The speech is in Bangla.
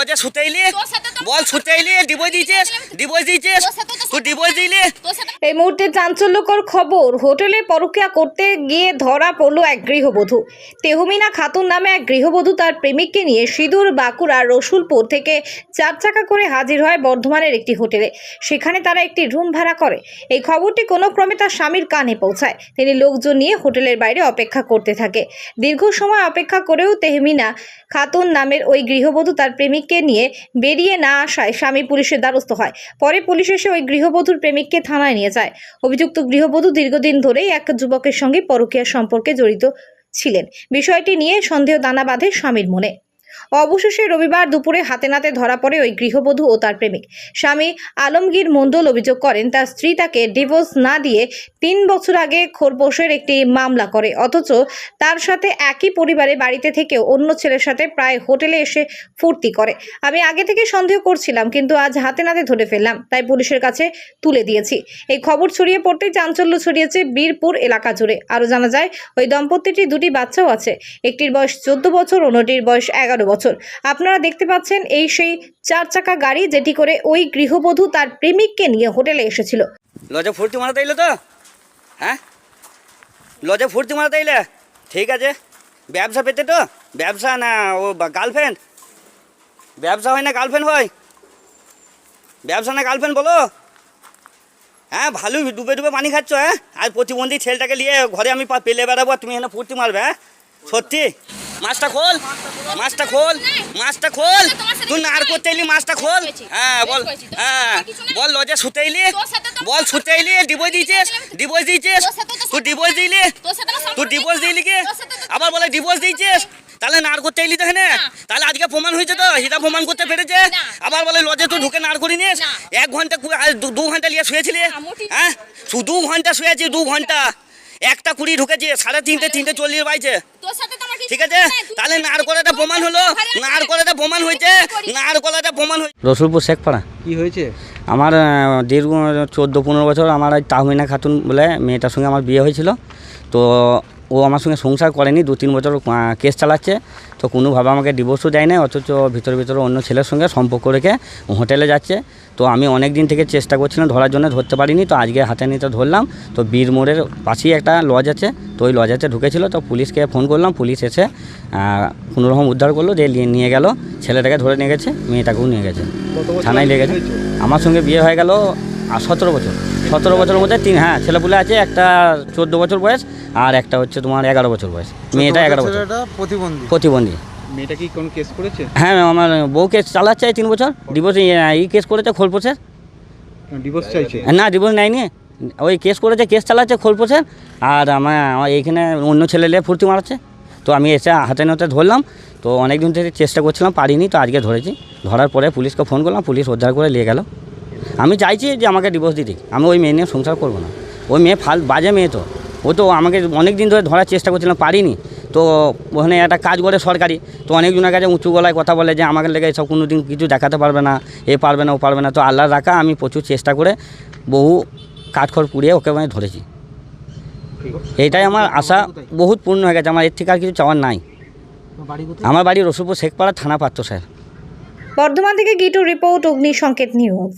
লজে শুতে এলি তোর সাথে তো- বল শুতে এলি ডিভোর্স দিয়েছিস? ডিভোর্স দিয়েছিস তো তুই ডিভোর্স দিলি? এই মুহূর্তে চাঞ্চল্যকর খবর হোটেলে পরকিয়া করতে গিয়ে ধরা পড়ল এক গৃহবধূ। তেহমিনা খাতুন নামে এক গৃহবধূ তার প্রেমিককে নিয়ে সিঁদুর বাঁকুড়া রসুলপুর থেকে চার চাকা করে হাজির হয় বর্ধমানের একটি হোটেলে। সেখানে তারা একটি রুম ভাড়া করে। এই খবরটি কোনো ক্রমে তার স্বামীর কানে পৌঁছায়। তিনি লোকজন নিয়ে হোটেলের বাইরে অপেক্ষা করতে থাকে। দীর্ঘ সময় অপেক্ষা করেও তেহমিনা খাতুন নামের ওই গৃহবধূ তার প্রেমিককে নিয়ে বেরিয়ে না আসায় স্বামী পুলিশের দ্বারস্থ হয়। পরে পুলিশ এসে ওই গৃহবধূর প্রেমিককে থানায় নিয়ে যায়। অভিযুক্ত গৃহবধূ দীর্ঘদিন ধরেই এক যুবকের সঙ্গে পরকীয়া সম্পর্কে জড়িত ছিলেন। বিষয়টি নিয়ে সন্দেহ দানা বাঁধে স্বামীর মনে। অবশেষে রবিবার দুপুরে হাতে নাতে ধরা পড়ে ওই গৃহবধূ ও তার প্রেমিক। স্বামী আলমগীর মণ্ডল অভিযোগ করেন, তার স্ত্রী তাকে ডিভোর্স না দিয়ে তিন বছর আগে খোরপোশের একটি মামলা করে, অথচ তার সাথে একই পরিবারে বাড়িতে থেকেও অন্য ছেলের সাথে প্রায় হোটেলে এসে ফুর্তি করে। আমি আগে থেকে সন্দেহ করছিলাম, কিন্তু আজ হাতে নাতে ধরে ফেললাম, তাই পুলিশের কাছে তুলে দিয়েছি। এই খবর ছড়িয়ে পড়তে চাঞ্চল্য ছড়িয়েছে বীরপুর এলাকা জুড়ে। আরও জানা যায়, ওই দম্পতিটির দুটি বাচ্চাও আছে। একটির বয়স চোদ্দ বছর, অন্যটির বয়স এগারো বছর। আপনারা দেখতে পাচ্ছেন এই সেই চার চাকা গাড়ি যেটি করে ওই গৃহবধূ তার প্রেমিককে নিয়ে হোটেলে এসেছিল। লজে ফুর্তি মারাতে এলে তো? হ্যাঁ? লজে ফুর্তি মারাতে এলে? ঠিক আছে। ব্যবসা পেতে তো? ব্যবসা না ও গার্লফ্রেন্ড? ব্যবসা হয় না গার্লফ্রেন্ড হয়? ব্যবসা না গার্লফ্রেন্ড বলো? হ্যাঁ ভালো ডুবে ডুবে পানি খাচ্ছ হ্যাঁ? আর প্রতিবন্ধী ছেলেটাকে নিয়ে ঘরে আমি পেলে বেড়াবো তুমি এখানে ফুর্তি মারবে হ্যাঁ? সত্যি? মাছটা খোল মাছটা খোল মাছটা খোল। তুই নার করতে এলি মাছটা খোল। হ্যাঁ বল হ্যাঁ বল লজে শুতে এলি। বল শুতে এলি ডিভোর্স দিয়েছিস ডিভোর্স দিয়েছিস। তুই ডিভোর্স দিলি তুই ডিভোর্স। দিলি কি? আবার বলে ডিভোর্স দিয়েছিস। তাহলে নার করতে এলি তো এখানে। তাহলে আজকে প্রমাণ হয়েছে তো হিতা প্রমাণ করতে পেরেছে। আবার বলে লজে তুই ঢুকে নার করি নিস এক ঘণ্টা দু- ঘণ্টা নিয়ে শুয়েছিলি। হ্যাঁ শুধু দু ঘণ্টা শুয়েছি দু ঘণ্টা। একটা কুড়ি ঢুকেছে সাড়ে তিনটে তিনটে চল্লিশ বাইছে ঠিক আছে? তাহলে নারকলাটা প্রমাণ হলো। নারকলাটা প্রমাণ হয়েছে। নারকলাটা প্রমাণ হয়েছে রসুলপুর শেখপাড়া। কি হয়েছে? আমার দীর্ঘ চোদ্দ পনেরো বছর আমার তাহমিনা খাতুন বলে মেয়েটার সঙ্গে আমার বিয়ে হয়েছিল। তো ও আমার সঙ্গে সংসার করেনি দু তিন বছর কেস চালাচ্ছে। তো কোনোভাবে আমাকে ডিভোর্সও দেয় না অথচ ভিতরে ভিতরে অন্য ছেলের সঙ্গে সম্পর্ক রেখে হোটেলে যাচ্ছে। তো আমি অনেক দিন থেকে চেষ্টা করছিলাম ধরার জন্য ধরতে পারিনি তো আজকে হাতে নিতে ধরলাম। তো বীর মোড়ের পাশেই একটা লজ আছে তো ওই লজেতে ঢুকেছিল তো পুলিশকে ফোন করলাম পুলিশ এসে কোনোরকম উদ্ধার করল দিয়ে নিয়ে- নিয়ে গেল ছেলেটাকে ধরে নিয়ে গেছে মেয়েটাকেও নিয়ে গেছে। থানায় আগে লেগেছে আমার সঙ্গে বিয়ে হয়ে গেল সতেরো বছর। সতেরো বছরের মধ্যে তিন হ্যাঁ ছেলেপুলে আছে একটা চোদ্দ বছর বয়স আর একটা হচ্ছে তোমার এগারো বছর বয়স। মেয়েটা এগারো বছর। প্রতিবন্ধী। প্রতিবন্ধী। মেয়েটা কি কোন কেস করেছে? হ্যাঁ আমার বউ কেস চালাচ্ছে এই তিন বছর। ডিভোর্স এই কেস করেছে খোলপোষের ডিভোর্স চাইছে? না ডিভোর্স নেয়নি। ওই কেস করেছে কেস চালাচ্ছে খোলপোষের আর আমার আমার এইখানে অন্য ছেলে নিয়ে ফুর্তি মারাচ্ছে। তো আমি এসে হাতে নাতে ধরলাম। তো অনেক দিন থেকে চেষ্টা করছিলাম পারিনি তো আজকে ধরেছি। ধরার পরে পুলিশকে ফোন করলাম পুলিশ উদ্ধার করে নিয়ে গেল। আমি চাইছি যে আমাকে ডিভোর্স দিতে আমি ওই মেয়ে নিয়ে সংসার করব না। ওই মেয়ে ফাল, বাজে মেয়ে তো। ও তো আমাকে অনেক দিন ধরে ধরার চেষ্টা করছিলাম, পারিনি। তো ওখানে একটা কাজ করে সরকারি। তো অনেকজনের কাছে উঁচু গলায় কথা বলে যে, আমাকে লেগে এসব কোনো দিন কিছু দেখাতে পারবে না, এ পারবে না, ও পারবে না। তো আল্লাহ রাখা, আমি প্রচুর চেষ্টা করে বহু কাঠখড় পুড়িয়ে ওকে আমি ধরেছি। এটাই আমার আশা, বহুত পূর্ণ হয়ে গেছে। আমার এর থেকে আর কিছু চাওয়ার নাই। আমার বাড়ি রসুলপুর শেখপাড়া থানা পাত্র, স্যার। বর্ধমান থেকে গিটু রিপোর্ট অগ্নি সংকেত নিউজ।